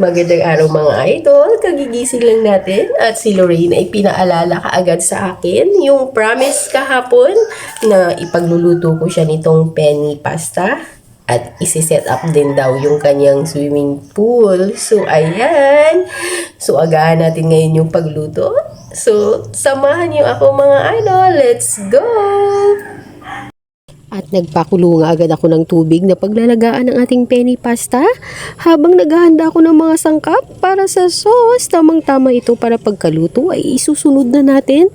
Magandang araw mga idol, kagigising lang natin at si Lorraine ay pinaalala kaagad sa akin yung promise kahapon na ipagluluto ko siya nitong penny pasta at isi-set up din daw yung kanyang swimming pool. So ayan, so agahan natin ngayon yung pagluto. So samahan niyo ako mga idol, let's go! At nagpakulo nga agad ako ng tubig na paglalagaan ng ating penny pasta habang naghahanda ako ng mga sangkap para sa sauce. Tamang-tama ito para pagkaluto ay isusunod na natin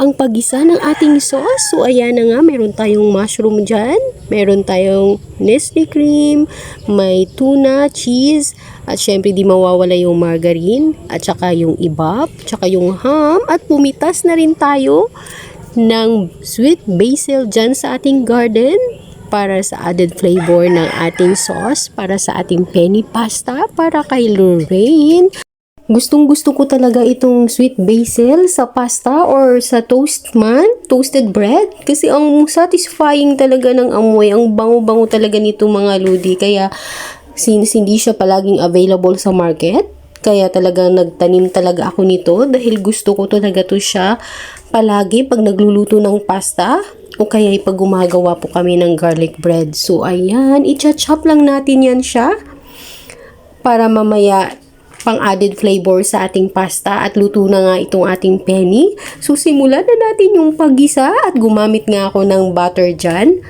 ang pagisa ng ating sauce. So ayan na nga, meron tayong mushroom dyan, meron tayong Nestle cream, may tuna, cheese, at syempre di mawawala yung margarine, at saka yung ibap, tsaka yung ham, at pumitas na rin tayo ng sweet basil dyan sa ating garden para sa added flavor ng ating sauce para sa ating penny pasta para kay Lorraine. Gustong gusto ko talaga itong sweet basil sa pasta or sa toast man, toasted bread. Kasi ang satisfying talaga ng amoy, ang bango-bango talaga nito mga ludi. Kaya since hindi siya palaging available sa market, kaya talaga nagtanim talaga ako nito dahil gusto ko talaga to siya palagi pag nagluluto ng pasta o kaya pag gumagawa po kami ng garlic bread. So ayan, i-chop lang natin yan siya para mamaya pang added flavor sa ating pasta at luto na nga itong ating penny. So simulan na natin yung paggisa at gumamit nga ako ng butter dyan.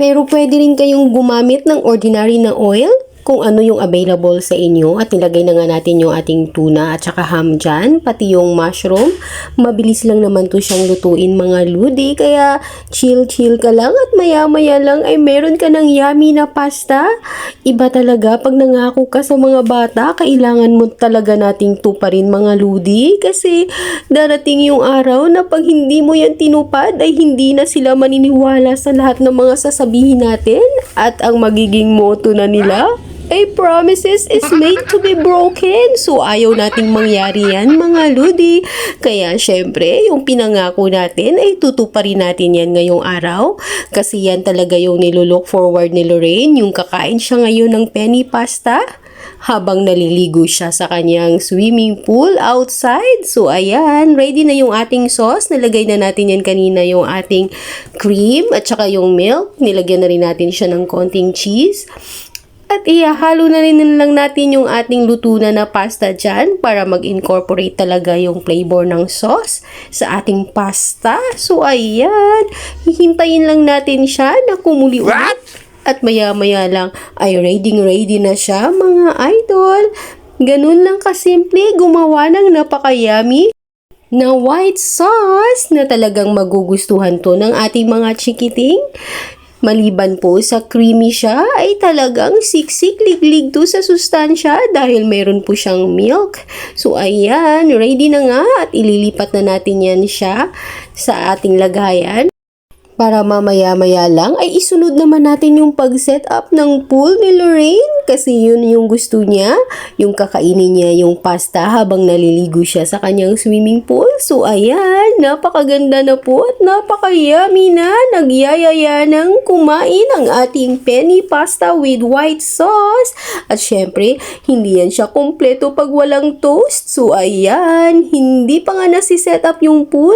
Pero pwede rin kayong gumamit ng ordinary na oil kung ano yung available sa inyo at nilagay na nga natin yung ating tuna at saka ham dyan, pati yung mushroom. Mabilis lang naman to siyang lutuin mga ludi, kaya chill-chill ka lang at maya-maya lang ay meron ka ng yummy na pasta. Iba talaga pag nangako ka sa mga bata, kailangan mo talaga nating tuparin mga ludi kasi darating yung araw na pag hindi mo yan tinupad ay hindi na sila maniniwala sa lahat ng mga sasabihin natin at ang magiging motto na nila ay promises is made to be broken. So, ayaw nating mangyari yan, mga ludi. Kaya, syempre, yung pinangako natin ay tutuparin natin yan ngayong araw. Kasi yan talaga yung nilulook forward ni Lorraine, yung kakain siya ngayon ng penny pasta habang naliligo siya sa kanyang swimming pool outside. So, ayan, ready na yung ating sauce. Nilagay na natin yan kanina yung ating cream at saka yung milk. Nilagyan na rin natin siya ng konting cheese. At ihahalo na rin lang natin yung ating luto na na pasta dyan para mag-incorporate talaga yung flavor ng sauce sa ating pasta. So, ayan. Hihintayin lang natin siya na kumuli ulit. At maya-maya lang ay ready-ready na siya mga idol. Ganun lang kasimple gumawa ng napakayami na white sauce na talagang magugustuhan to ng ating mga chikiting. Maliban po sa creamy siya, ay talagang siksik liglig to sa sustansya dahil meron po siyang milk. So ayan, ready na nga at ililipat na natin yan siya sa ating lagayan. Para mamaya-maya lang ay isunod naman natin yung pag-set up ng pool ni Lorraine kasi yun yung gusto niya, yung kakainin niya yung pasta habang naliligo siya sa kanyang swimming pool. So ayan, napakaganda na po at napakayami na. Nagyayaya ng kumain ang ating penny pasta with white sauce. At syempre, hindi yan siya kompleto pag walang toast. So ayan, hindi pa nga nasi-set up yung pool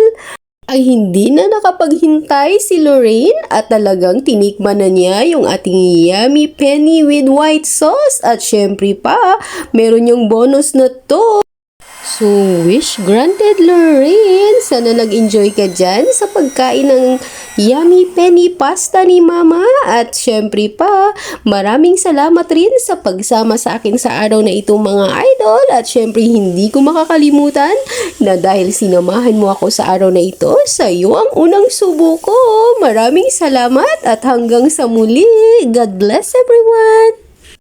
ay hindi na nakapaghintay si Lorraine at talagang tinikman na niya yung ating yummy penny with white sauce at syempre pa, meron yung bonus na to. So, wish granted, Lorraine! Sana nag-enjoy ka dyan sa pagkain ng yummy penny pasta ni Mama. At syempre pa, maraming salamat rin sa pagsama sa akin sa araw na ito mga idol. At syempre, hindi ko makakalimutan na dahil sinamahan mo ako sa araw na ito, sa iyo ang unang subo ko. Maraming salamat at hanggang sa muli. God bless everyone!